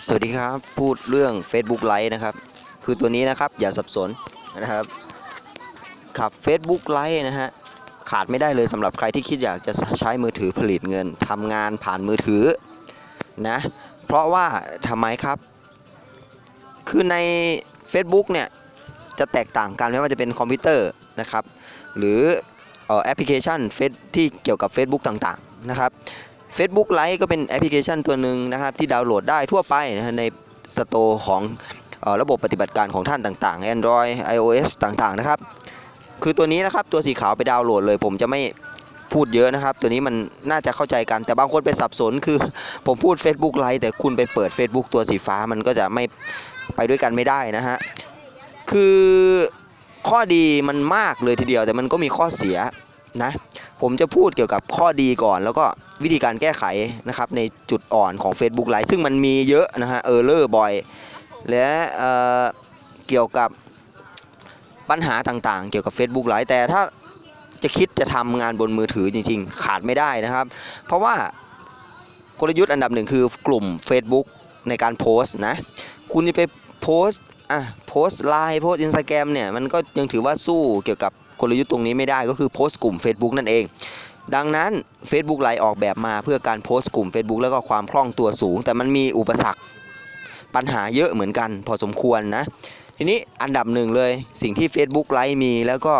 สวัสดีครับพูดเรื่อง Facebook Lite นะครับ คือตัวนี้นะครับอย่าสับสนนะครับขับ Facebook Lite นะฮะขาดไม่ได้เลยสำหรับใครที่คิดอยากจะใช้มือถือผลิตเงินทำงานผ่านมือถือนะเพราะว่าทำไมครับ คือใน Facebook เนี่ยจะแตกต่างกันไม่ว่าจะเป็นคอมพิวเตอร์นะครับ หรือเอ่อแอปพลิเคชันเฟซที่เกี่ยวกับ Facebook ต่างๆนะครับ Facebook Lite ก็เป็นแอปพลิเคชันตัวหนึ่งนะครับที่ดาวน์โหลดได้ทั่วไปนะในสโตร์ของอระบบปฏิบัติการของท่านต่างๆ Android iOS ต่างๆนะครับ คือตัวนี้นะครับตัวสีขาวไปดาวน์โหลดเลย ผมจะไม่พูดเยอะนะครับ ตัวนี้มันน่าจะเข้าใจกันแต่บางคนไปสับสนคือผมพูด Facebook Lite แต่คุณไปเปิด Facebook ตัวสีฟ้ามันก็จะไม่ไปด้วยกันไม่ได้นะฮะคือข้อดีมันมากเลยทีเดียวแต่มันก็มีข้อเสียนะ ผมจะพูดเกี่ยวกับข้อดีก่อน แล้วก็วิธีการแก้ไขนะครับในจุดอ่อนของ Facebook Lite ซึ่งมันมีเยอะนะฮะเออร์เลอร์บ่อย และเเกี่ยวกับปัญหาต่างๆ เกี่ยวกับ Facebook Lite แต่ถ้าจะคิดจะทำงานบนมือถือจริง ๆ ขาดไม่ได้นะครับ เพราะว่ากลยุทธ์อันดับหนึ่งคือกลุ่ม Facebook ในการโพสต์นะ คุณจะไปโพสต์อะโพสต์ไลน์โพสต์อินสตาแกรมเนี่ย มันก็ยังถือว่าสู้เกี่ยวกับ กลยุทธ์ตรงนี้ไม่ได้ก็คือโพสต์กลุ่ม Facebook นั่นเอง ดังนั้น Facebook ไลน์ออกแบบมาเพื่อการโพสต์กลุ่ม Facebook แล้วก็ความคล่องตัวสูง แต่มันมีอุปสรรคปัญหาเยอะเหมือนกัน พอสมควรนะ ทีนี้อันดับหนึ่งเลยสิ่งที่ Facebook ไลน์มีแล้วก็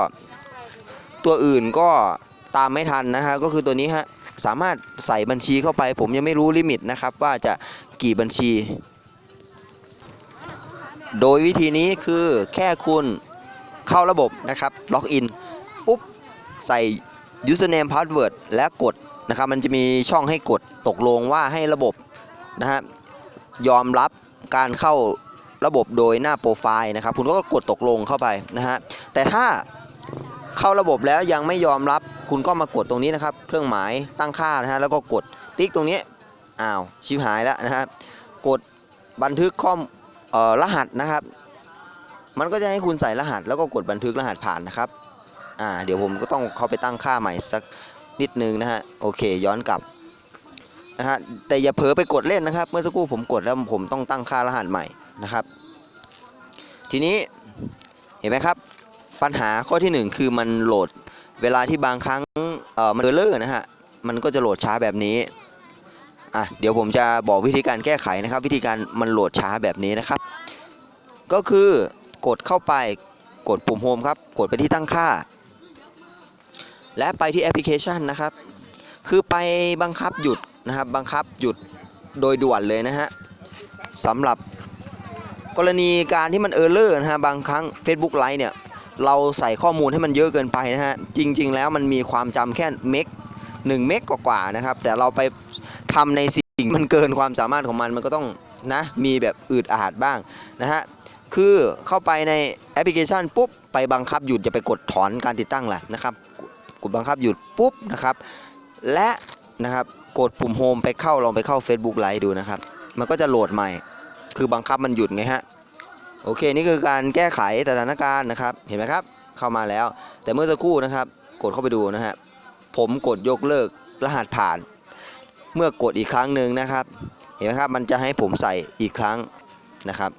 ตัวอื่นก็ตามไม่ทันนะฮะก็คือตัวนี้ฮะสามารถใส่บัญชีเข้าไป ผมยังไม่รู้ลิมิตนะครับว่าจะกี่บัญชี โดยวิธีนี้คือแค่คุณ เข้าระบบนะครับล็อกอินปุ๊บใส่ username password และกดนะครับมันจะมีช่องให้กดตกลงว่าให้ระบบนะฮะยอมรับการเข้าระบบโดยหน้าโปรไฟล์นะครับคุณก็กดตกลงเข้าไปนะฮะแต่ถ้าเข้าระบบแล้วยังไม่ยอมรับคุณก็มากดตรงนี้นะครับ เครื่องหมายตั้งค่านะฮะแล้วก็กดติ๊กตรงนี้อ้าวชิบหายแล้วนะฮะกดบันทึกข้อมเอ่อรหัสนะครับ มันก็จะให้คุณใส่รหัสแล้วก็กดบันทึกรหัสผ่านนะครับอ่าเดี๋ยวผมก็ต้องเข้าไปตั้งค่าใหม่สักนิดนึงนะฮะโอเคย้อนกลับนะฮะแต่อย่าเผลอไปกดเล่นนะครับ เมื่อสักครู่ผมกดแล้วผมต้องตั้งค่ารหัสใหม่นะครับ ทีนี้เห็นไหมครับ ปัญหาข้อที่หนึ่งคือมันโหลดเวลาที่บางครั้งเอ่อมันเออร์เลอร์นะฮะมันก็จะโหลดช้าแบบนี้อะเดี๋ยวผมจะบอกวิธีการแก้ไขนะครับ วิธีการมันโหลดช้าแบบนี้นะครับ ก็คือ กดเข้าไปกดปุ่มโฮมครับ กดไปที่ตั้งค่า และไปที่แอปพลิเคชันนะครับ คือไปบังคับหยุดนะครับ บังคับหยุดโดยด่วนเลยนะฮะสำหรับกรณีการที่มันเออร์เลอร์นะฮะบางครั้ง Facebook Lite เนี่ย เราใส่ข้อมูลให้มันเยอะเกินไปนะฮะ จริง ๆ แล้วมันมีความจำแค่เมก1เมกกว่าๆนะครับ แต่เราไปทำในสิ่งมันเกินความสามารถของมันมันก็ต้องนะมีแบบอืดอาดบ้างนะฮะ คือเข้าไปในแอปพลิเคชันปุ๊บไปบังคับหยุดจะไปกดถอนการติดตั้งแหละนะครับกดบังคับหยุดปุ๊บนะครับ และนะครับกดปุ่มโฮมไปเข้าลองไปเข้า Facebook Live ดูนะครับ มันก็จะโหลดใหม่ คือบังคับมันหยุดไงฮะโอเคนี่คือการแก้ไขสถานการณ์นะครับเห็นไหมครับเข้ามาแล้ว แต่เมื่อสักครู่นะครับ กดเข้าไปดูนะฮะผมกดยกเลิกรหัสผ่าน เมื่อกดอีกครั้งหนึ่งนะครับ เห็นไหมครับมันจะให้ผมใส่อีกครั้งนะครับ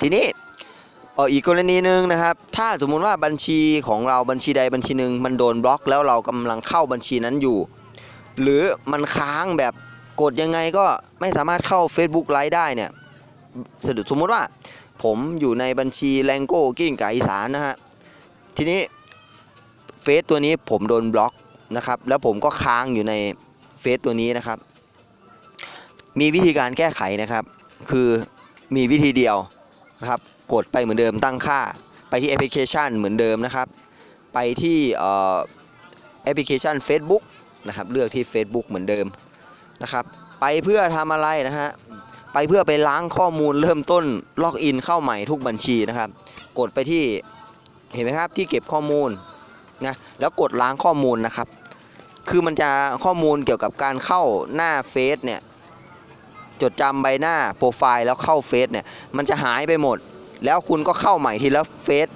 ทีนี้เอออีกกรณีหนึ่งนะครับ ถ้าสมมุติว่าบัญชีของเราบัญชีใดบัญชีหนึ่งมันโดนบล็อกแล้วเรากำลังเข้าบัญชีนั้นอยู่ หรือมันค้างแบบกดยังไงก็ไม่สามารถเข้า Facebook ไลฟ์ได้เนี่ยสมมุติว่าผมอยู่ในบัญชีแรงโก้กิ้งไก่อีสานนะฮะทีนี้เฟซตัวนี้ผมโดนบล็อกนะครับ แล้วผมก็ค้างอยู่ในเฟซตัวนี้นะครับ มีวิธีการแก้ไขนะครับ คือมีวิธีเดียว นะครับ กดไปเหมือนเดิมตั้งค่า ไปที่แอปพลิเคชันเหมือนเดิมนะครับ ไปที่แอปพลิเคชัน Facebook นะครับ เลือกที่ Facebook เหมือนเดิมนะครับ ไปเพื่อทำอะไรนะฮะ ไปเพื่อไปล้างข้อมูลเริ่มต้นล็อกอินเข้าใหม่ทุกบัญชีนะครับ กดไปที่เห็นไหมครับที่เก็บข้อมูลนะแล้วกดล้างข้อมูลนะครับ คือมันจะข้อมูลเกี่ยวกับการเข้าหน้าเฟซเนี่ย จดจำใบหน้าโปรไฟล์แล้วเข้าเฟซเนี่ยมันจะหายไปหมด แล้วคุณก็เข้าใหม่ทีละเฟซ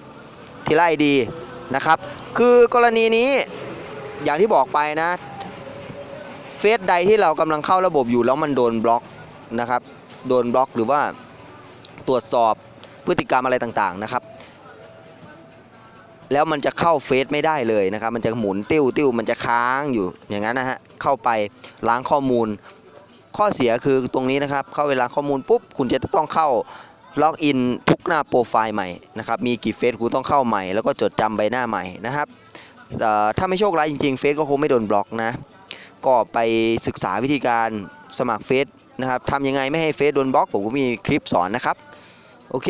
ทีละไอดีนะครับ คือกรณีนี้อย่างที่บอกไปนะเฟซใดที่เรากำลังเข้าระบบอยู่แล้วมันโดนบล็อกนะครับ โดนบล็อกหรือว่าตรวจสอบพฤติกรรมอะไรต่างๆนะครับ แล้วมันจะเข้าเฟซไม่ได้เลยนะครับ มันจะหมุนติ้วติ้วมันจะค้างอยู่อย่างนั้นนะฮะเข้าไปล้างข้อมูล ข้อเสียคือตรงนี้นะครับเข้าเวลาข้อมูลปุ๊บคุณจะต้องเข้าล็อกอินทุกหน้าโปรไฟล์ใหม่นะครับมีกี่เฟซคุณต้องเข้าใหม่แล้วก็จดจำใบหน้าใหม่นะครับเอ่ถ้าไม่โชคร้ายจริงๆเฟซก็คงไม่โดนบล็อกนะก็ไปศึกษาวิธีการสมัครเฟซนะครับทำยังไงไม่ให้เฟซโดนบล็อกผมก็มีคลิปสอนนะครับโอเค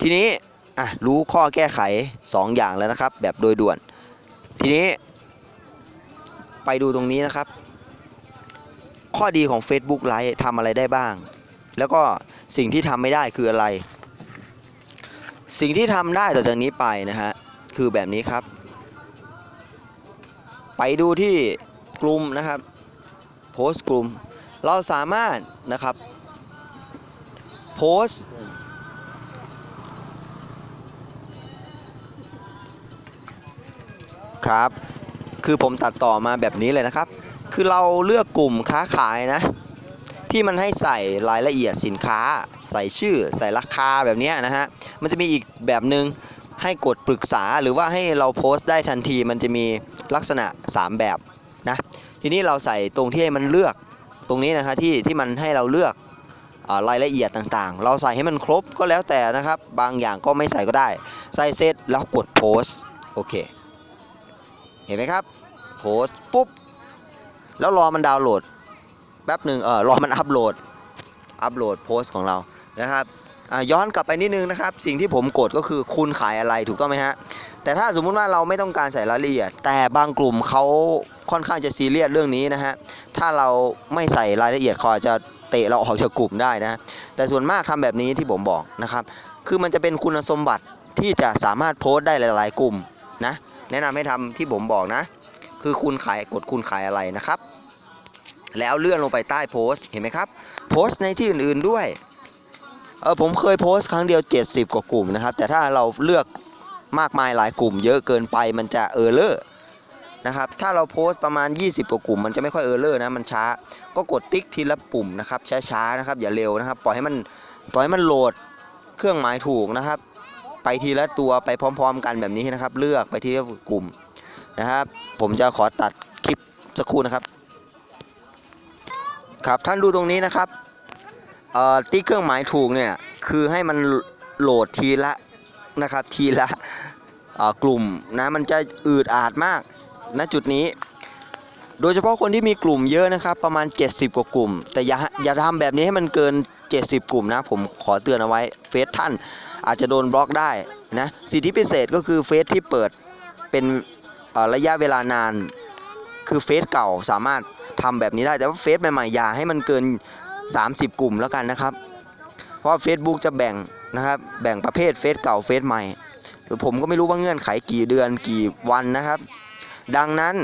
ทีนี้อะรู้ข้อแก้ไข 2 อย่างแล้วนะครับ แบบโดยด่วน ทีนี้ไปดูตรงนี้นะครับ ข้อดีของ Facebook ไลฟ์ทำอะไรได้บ้าง แล้วก็สิ่งที่ทำไม่ได้คืออะไร สิ่งที่ทำได้ต่อจากนี้ไปนะฮะ คือแบบนี้ครับ ไปดูที่กลุ่มนะครับ โพสต์กลุ่ม เราสามารถนะครับ โพสต์ครับ คือผมตัดต่อมาแบบนี้เลยนะครับ คือเราเลือกกลุ่มค้าขายนะ ที่มันให้ใส่รายละเอียดสินค้า ใส่ชื่อ ใส่ราคาแบบนี้นะฮะ มันจะมีอีกแบบหนึ่งให้กดปรึกษาหรือว่าให้เราโพสต์ได้ทันทีมันจะมีลักษณะ 3 แบบนะทีนี้เราใส่ตรงที่ให้มันเลือกตรงนี้นะฮะที่ที่มันให้เราเลือกอรายละเอียดต่างๆ เราใส่ให้มันครบก็แล้วแต่นะครับ บางอย่างก็ไม่ใส่ก็ได้ ใส่เสร็จแล้วกดโพสต์โอเค เห็นไหมครับ โพสต์ปุ๊บ แล้วรอมันดาวน์โหลดแป๊บหนึ่งเออรอมันอัปโหลด อัปโหลดโพสต์ของเรานะครับย้อนกลับไปนิดนึงนะครับ สิ่งที่ผมกดก็คือคุณขายอะไรถูกต้องไหมฮะ แต่ถ้าสมมุติว่าเราไม่ต้องการใส่รายละเอียด แต่บางกลุ่มเขาค่อนข้างจะซีเรียสเรื่องนี้นะฮะ ถ้าเราไม่ใส่รายละเอียดเขาอาจจะเตะเราออกจากกลุ่มได้นะ แต่ส่วนมากทำแบบนี้ที่ผมบอกนะครับ คือมันจะเป็นคุณสมบัติที่จะสามารถโพสต์ได้หลาย ๆ กลุ่มนะ แนะนำให้ทำที่ผมบอกนะ คือคุณขายกดคุณขายอะไรนะครับ แล้วเลื่อนลงไปใต้โพสเห็นไหมครับ โพสในที่อื่นๆด้วยเออผมเคยโพสครั้งเดียว 70 กว่ากลุ่มนะครับ แต่ถ้าเราเลือกมากมายหลายกลุ่ม เยอะเกินไปมันจะเออร์เลอร์นะครับ ถ้าเราโพสประมาณ 20 กว่ากลุ่ม มันจะไม่ค่อยเออร์เลอร์นะ มันช้า ก็กดติ๊กทีละปุ่มนะครับ ช้าๆนะครับ อย่าเร็วนะครับ ปล่อยให้มัน ปล่อยให้มันโหลดเครื่องหมายถูกนะครับ ไปทีละตัวไปพร้อม ๆ กันแบบนี้นะครับ เลือกไปทีละกลุ่ม นะครับ ผมจะขอตัดคลิปสักครู่นะครับ ครับท่านดูตรงนี้นะครับเอ่อติ๊กเครื่องหมายถูกเนี่ยคือให้มันโหลดทีละนะครับทีละกลุ่มนะมันจะอืดอาดมากณจุดนี้ โดยเฉพาะคนที่มีกลุ่มเยอะนะครับ ประมาณ 70 กว่ากลุ่ม แต่อย่าอย่าทำแบบนี้ให้มันเกิน 70 กลุ่มนะ ผมขอเตือนเอาไว้เฟซท่านอาจจะโดนบล็อกได้นะสิทธิพิเศษก็คือเฟซที่เปิดเป็น ระยะเวลานานคือเฟซเก่าสามารถทำแบบนี้ได้ แต่ว่าเฟซใหม่ๆอย่าให้มันเกิน 30 กลุ่มแล้วกันนะครับ เพราะ Facebook จะแบ่งนะครับแบ่งประเภทเฟซเก่าเฟซใหม่หรือผมก็ไม่รู้ว่าเงื่อนไขกี่เดือนกี่วันนะครับ ดังนั้น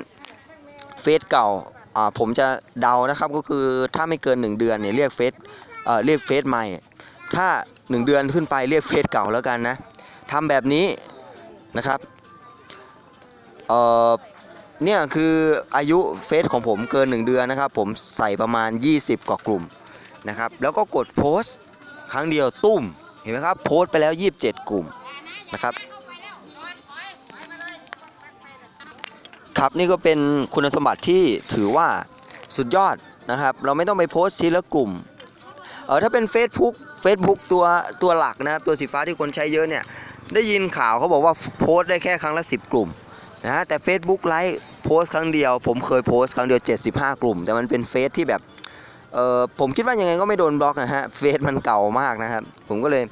เฟซเก่าผมจะเดานะครับก็คือถ้าไม่เกิน 1 เดือนเนี่ยเรียกเฟซเรียกเฟซใหม่ ถ้า 1 เดือนขึ้นไปเรียกเฟซเก่าแล้วกันนะทำแบบนี้นะครับ เอ่อเนี่ยคืออายุเฟซของผมเกิน 1 เดือนนะครับ ผมใส่ประมาณ 20 กว่ากลุ่มนะครับ แล้วก็กดโพสต์ครั้งเดียวตุ้มเห็นไหมครับ โพสต์ไปแล้ว 27 กลุ่มนะครับครับนี่ก็เป็นคุณสมบัติที่ถือว่าสุดยอดนะครับ เราไม่ต้องไปโพสต์ทีละกลุ่มเออถ้าเป็น Facebook Facebook ตัวตัวหลักนะครับตัวสีฟ้าที่คนใช้เยอะเนี่ยได้ยินข่าวเขาบอกว่าโพสต์ได้แค่ครั้งละ 10 กลุ่ม นะฮะแต่ Facebook ไลฟ์โพสต์ครั้งเดียว ผมเคยโพสต์ครั้งเดียว 75 กลุ่ม แต่มันเป็นเฟซที่แบบเออผมคิดว่ายังไงก็ไม่โดนบล็อกนะฮะเฟซมันเก่ามากนะครับ ผมก็เลย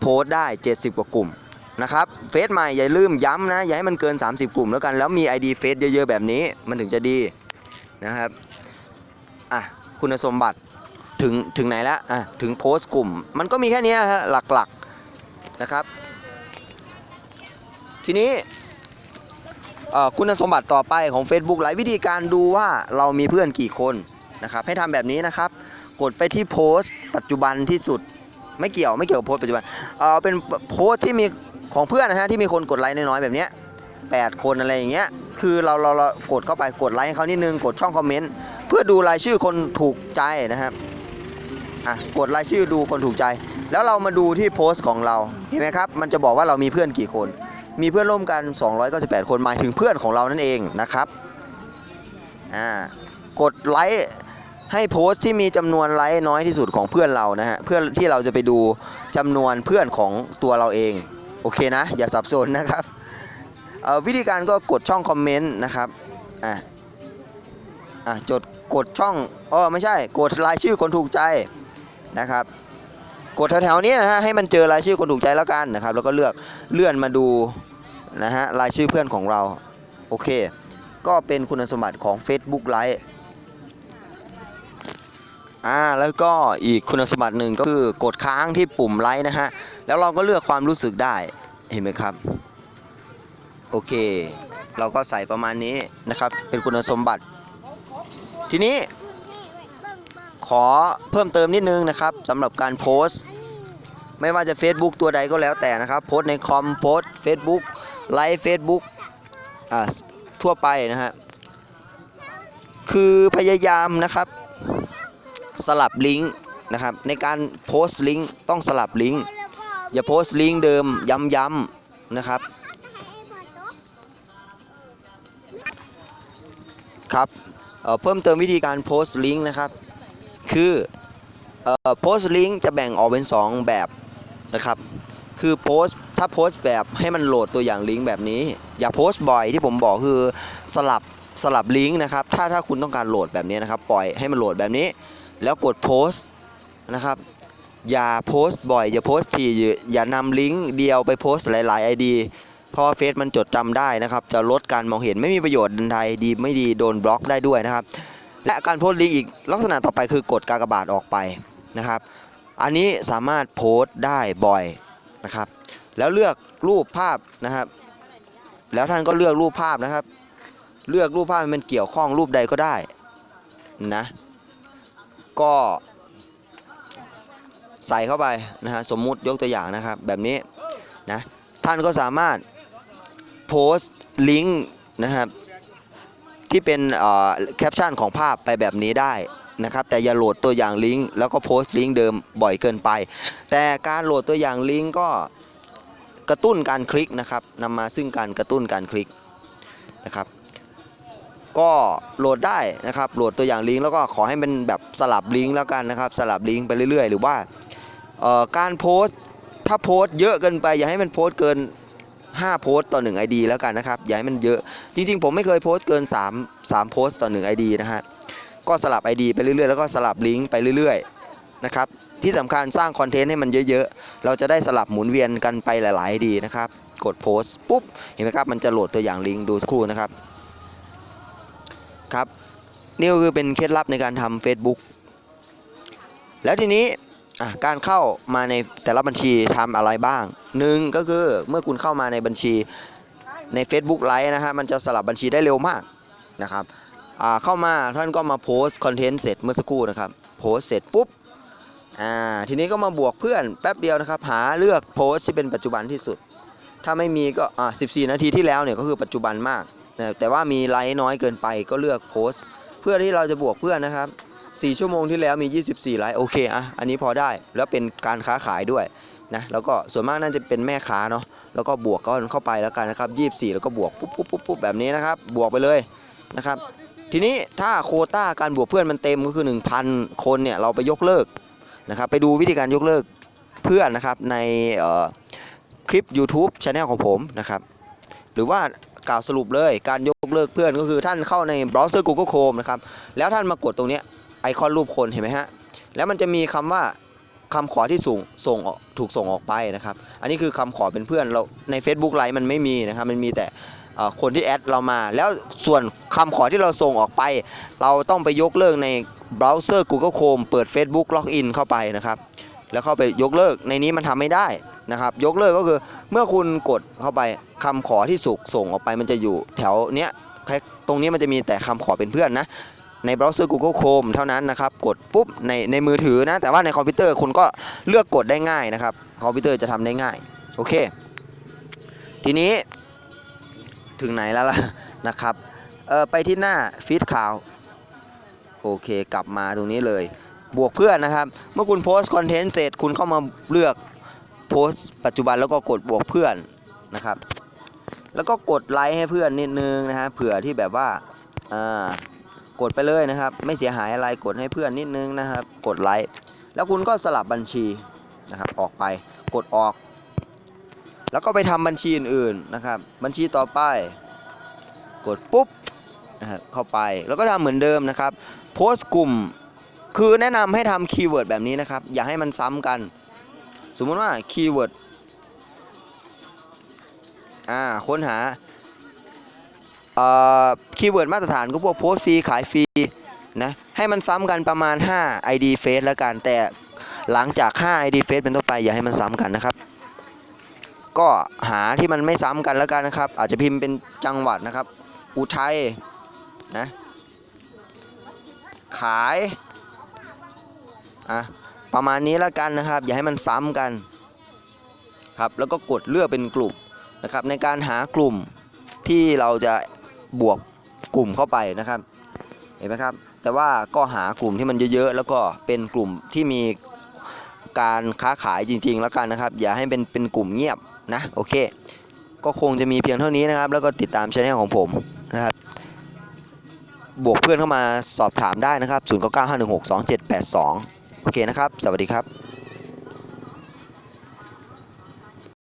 โพสต์ได้ 70 กว่ากลุ่มนะครับเฟซใหม่อย่าลืมย้ำนะ อย่าให้มันเกิน 30 กลุ่มแล้วกัน แล้วมี ID เฟซเยอะๆ แบบนี้มันถึงจะดีนะครับอะคุณสมบัติถึงถึงไหนแล้วอะถึงโพสต์กลุ่ม มันก็มีแค่นี้ฮะหลักๆนะครับ ทีนี้ คุณสมบัติต่อไปของ Facebook หลายวิธีการดูว่าเรามีเพื่อนกี่คนนะครับให้ทำแบบนี้นะครับ กดไปที่โพสต์ปัจจุบันที่สุดไม่เกี่ยวไม่เกี่ยวกับโพสต์ปัจจุบันเออเป็นโพสต์ที่มีของเพื่อนนะฮะที่มีคนกดไลค์น้อยๆแบบเนี้ยแปดคนอะไรอย่างเงี้ยคือเราเราเรากดเข้าไปกดไลค์ให้เขานิดนึงกดช่องคอมเมนต์เพื่อดูรายชื่อคนถูกใจนะครับอะกดรายชื่อดูคนถูกใจ แล้วเรามาดูที่โพสต์ของเราเห็นไหมครับ มันจะบอกว่าเรามีเพื่อนกี่คน มีเพื่อนร่วมกัน 298 คนหมายถึงเพื่อนของเรานั่นเองนะครับอ่ากดไลค์ให้โพสต์ที่มีจำนวนไลค์น้อยที่สุดของเพื่อนเรานะฮะเพื่อที่เราจะไปดูจำนวนเพื่อนของตัวเราเอง โอเคนะ อย่าสับสนนะครับเอ่อวิธีการก็กดช่องคอมเมนต์นะครับอะอะจดกดช่องอ๋อไม่ใช่ กดรายชื่อคนถูกใจนะครับ กดแถวๆนี้นะฮะให้มันเจอรายชื่อคนถูกใจแล้วกันนะครับ แล้วก็เลือกเลื่อนมาดูนะฮะรายชื่อเพื่อนของเราโอเค ก็เป็นคุณสมบัติของ Facebook Lite อ่าแล้วก็อีกคุณสมบัติหนึ่งก็คือกดค้างที่ปุ่มไลค์นะฮะแล้วเราก็เลือกความรู้สึกได้เห็นไหมครับโอเค เราก็ใส่ประมาณนี้นะครับเป็นคุณสมบัติ ทีนี้ ขอเพิ่มเติมนิดนึงนะครับสำหรับการโพสต์ ไม่ว่าจะ Facebook ตัวใดก็แล้วแต่นะครับ โพสในคอมโพสต์ Facebook ไลฟ์ Facebook อ่าทั่วไปนะฮะคือพยายามนะครับ สลับลิงก์นะครับ ในการโพสต์ลิงก์ต้องสลับลิงก์อย่าโพสต์ลิงก์เดิมย้ำๆนะครับครับเเพิ่มเติมวิธีการโพสต์ลิงก์นะครับ คือเอ่อโพสต์ลิงก์จะแบ่งออกเป็น 2 แบบนะครับ คือโพสต์ถ้าโพสต์แบบให้มันโหลดตัวอย่างลิงก์แบบนี้ อย่าโพสต์บ่อยที่ผมบอกคือสลับสลับลิงก์นะครับ ถ้าถ้าคุณต้องการโหลดแบบนี้นะครับ ปล่อยให้มันโหลดแบบนี้ แล้วกดโพสต์นะครับ อย่าโพสต์บ่อย อย่าโพสต์ทีอย่าอย่านำลิงก์เดียวไปโพสต์หลายๆ ID เพราะเฟซมันจดจำได้นะครับ จะลดการมองเห็นไม่มีประโยชน์ใดดีไม่ดีโดนบล็อกได้ด้วยนะครับ และการโพสต์ลิงก์อีกลักษณะต่อไปคือกดกากบาทออกไปนะครับ อันนี้สามารถโพสต์ได้บ่อยนะครับ แล้วเลือกรูปภาพนะครับ แล้วท่านก็เลือกรูปภาพนะครับ เลือกรูปภาพมันเกี่ยวข้องรูปใดก็ได้นะก็ใส่เข้าไปนะฮะสมมุติยกตัวอย่างนะครับแบบนี้นะท่านก็สามารถโพสต์ลิงก์นะครับ ที่เป็นแคปชั่นของภาพไปแบบนี้ได้นะครับแต่อย่าโหลดตัวอย่างลิงก์แล้วก็โพสต์ลิงก์เดิมบ่อยเกินไป แต่การโหลดตัวอย่างลิงก์ก็กระตุ้นการคลิกนะครับนำมาซึ่งการกระตุ้นการคลิกนะครับ ก็โหลดได้นะครับโหลดตัวอย่างลิงก์แล้วก็ขอให้มันแบบสลับลิงก์แล้วกันนะครับสลับลิงก์ไปเรื่อยๆ หรือว่าการโพสต์ถ้าโพสต์เยอะเกินไปอย่าให้มันโพสต์เกิน 5 โพสต์ต่อ 1 ID แล้วกันนะครับอย่าให้มันเยอะ จริงๆ ผมไม่เคยโพสต์เกิน 3 3 โพสต์ต่อ 1 ID นะฮะก็สลับ ID ไปเรื่อยๆ แล้วก็สลับลิงก์ไปเรื่อยๆนะครับที่สำคัญสร้างคอนเทนต์ให้มันเยอะๆ เราจะได้สลับหมุนเวียนกันไปหลายๆ ID นะครับ กดโพสต์ปุ๊บ เห็นไหมครับ มันจะโหลดตัวอย่างลิงก์ดูสักครู่นะครับ ครับ นี่ก็คือเป็นเคล็ดลับในการทำ Facebook แล้วทีนี้ อะการเข้ามาในแต่ละบัญชีทำอะไรบ้างหนึ่งก็คือเมื่อคุณเข้ามาในบัญชีใน Facebook ไลฟ์นะฮะมันจะสลับบัญชีได้เร็วมากนะครับอ่าเข้ามาท่านก็มาโพสต์คอนเทนต์เสร็จเมื่อสักครู่นะครับโพสต์เสร็จปุ๊บอ่าทีนี้ก็มาบวกเพื่อนแป๊บเดียวนะครับหาเลือกโพสต์ที่เป็นปัจจุบันที่สุด ถ้าไม่มีก็อ่า14 นาทีที่แล้วเนี่ยก็คือปัจจุบันมากนะแต่ว่ามีไลค์น้อยเกินไปก็เลือกโพสต์ เพื่อที่เราจะบวกเพื่อนนะครับ 4 ชั่วโมงที่แล้วมี 24 ไลค์โอเคอะอันนี้พอได้แล้วเป็นการค้าขายด้วยนะแล้วก็ส่วนมากน่าจะเป็นแม่ค้าเนาะแล้วก็บวกก็เข้าไปแล้วกันนะครับ24 แล้วก็บวกปุ๊บปุ๊บปุ๊บบแบบนี้นะครับบวกไปเลยนะครับทีนี้ถ้าโคต้าการบวกเพื่อนมันเต็มก็คือ 1,000 คนเนี่ยเราไปยกเลิกนะครับไปดูวิธีการยกเลิกเพื่อนนะครับในคลิป YouTube Channel ของผมนะครับหรือว่ากล่าวสรุปเลยการยกเลิกเพื่อนก็คือท่านเข้าในเบราว์เซอร์ Google Chrome นะครับแล้วท่านมากดตรงนี้ ไอคอนรูปคนเห็นไหมฮะ แล้วมันจะมีคำว่าคำขอที่ส่งส่งออกถูกส่งออกไปนะครับ อันนี้คือคำขอเป็นเพื่อนเราใน Facebook ไลฟ์มันไม่มีนะครับ มันมีแต่คนที่แอดเรามา แล้วส่วนคำขอที่เราส่งออกไป เราต้องไปยกเลิกในเบราว์เซอร์ Google Chrome เปิด Facebook ล็อกอินเข้าไปนะครับ แล้วเข้าไปยกเลิกในนี้มันทำไม่ได้นะครับ ยกเลิกก็คือเมื่อคุณกดเข้าไปคำขอที่สุกส่งออกไปมันจะอยู่แถวเนี้ยตรงนี้มันจะมีแต่คำขอเป็นเพื่อนนะ ในเบราว์เซอร์ Google Chrome เท่านั้นนะครับกดปุ๊บในในมือถือนะ แต่ว่าในคอมพิวเตอร์คุณก็เลือกกดได้ง่ายนะครับคอมพิวเตอร์จะทำได้ง่ายโอเค ทีนี้ถึงไหนแล้วล่ะนะครับเออไปที่หน้าฟีดข่าวโอเคกลับมาตรงนี้เลย บวกเพื่อนนะครับ เมื่อคุณโพสต์คอนเทนต์เสร็จคุณเข้ามาเลือกโพสต์ปัจจุบันแล้วก็กดบวกเพื่อนนะครับ แล้วก็กดไลค์ให้เพื่อนนิดนึงนะฮะเผื่อที่แบบว่าอ่า กดไปเลยนะครับ ไม่เสียหายอะไรกดให้เพื่อนนิดนึงนะครับ กดไลค์แล้วคุณก็สลับบัญชีนะครับออกไปกดออก แล้วก็ไปทำบัญชีอื่นๆนะครับ บัญชีต่อไป กดปุ๊บนะครับเข้าไปแล้วก็ทำเหมือนเดิมนะครับ โพสต์กลุ่มคือแนะนำให้ทำคีย์เวิร์ดแบบนี้นะครับ อย่าให้มันซ้ำกัน สมมุติว่าคีย์เวิร์ดอ่าค้นหา คีย์เวิร์ดมาตรฐานก็พวกโพสต์ฟรีขายฟรีนะให้มันซ้ำกันประมาณ 5 ID Face แล้วกัน แต่หลังจาก 5 ID Face เป็นต้นไปอย่าให้มันซ้ำกันนะครับ ก็หาที่มันไม่ซ้ำกันแล้วกันนะครับ อาจจะพิมพ์เป็นจังหวัดนะครับ อุทัยนะขายอะประมาณนี้แล้วกันนะครับ อย่าให้มันซ้ำกันครับแล้วก็กดเลือกเป็นกลุ่มนะครับในการหากลุ่มที่เราจะ บวกกลุ่มเข้าไปนะครับ เห็นไหมครับ แต่ว่าก็หากลุ่มที่มันเยอะๆ แล้วก็เป็นกลุ่มที่มีการค้าขายจริง ๆ แล้วกันนะครับ อย่าให้เป็นเป็นกลุ่มเงียบนะโอเค ก็คงจะมีเพียงเท่านี้นะครับ แล้วก็ติดตามช anel ของผมนะครับบวกเพื่อนเข้ามาสอบถามได้นะครับ 0995162782 โอเคนะครับ สวัสดีครับ